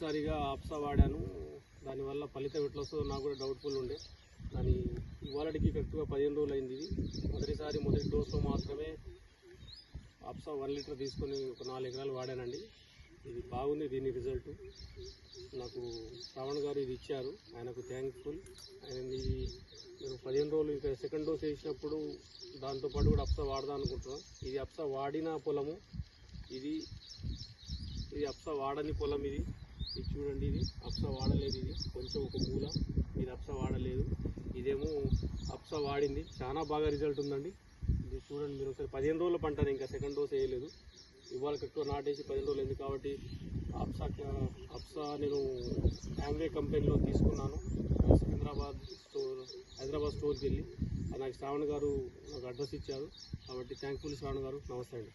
మొదటిసారిగా ఆప్సా వాడాను. దానివల్ల ఫలితం ఎట్లా వస్తుందో నాకు కూడా డౌట్ఫుల్ ఉండే. దాని ఇవాళకి కరెక్ట్గా పదిహేను రోజులు అయింది ఇది. మొదటిసారి మొదటి డోస్లో మాత్రమే ఆప్సా వన్ లీటర్ తీసుకొని ఒక నాలుగు ఎకరాలు వాడానండి. ఇది బాగుంది దీని రిజల్ట్. నాకు శ్రావణ్ గారు ఇది ఇచ్చారు. ఆయనకు థ్యాంక్ఫుల్ ఆయన ఇది నేను పదిహేను రోజులు ఇంకా సెకండ్ డోస్ వేసినప్పుడు దాంతోపాటు కూడా అప్సా వాడదాం అనుకుంటున్నాను ఇది అప్సా వాడిన పొలము. ఇది ఇది అప్సా వాడని పొలం ఇది. ఇది చూడండి ఇది. అప్సా వాడలేదు ఇది. కొంచెం ఒక మూల. ఇది అప్స వాడలేదు. ఇదేమో అప్స వాడింది. చాలా బాగా రిజల్ట్ ఉందండి. ఇది చూడండి మీరు ఒకసారి. పదిహేను రోజుల పంట ఇంకా సెకండ్ డోస్ వేయలేదు. ఇవాళ ఎక్కువ నాటేసి పదిహేను రోజులు అయింది కాబట్టి అప్సా అప్సా నేను హ్యాంగ్వే కంపెనీలో తీసుకున్నాను. సికింద్రాబాద్ స్టోర్ హైదరాబాద్ స్టోర్కి వెళ్ళి. నాకు శ్రావణ్ గారు నాకు అడ్రస్ ఇచ్చారు. కాబట్టి థ్యాంక్ఫుల్ శ్రావణ్ గారు నమస్తే అండి.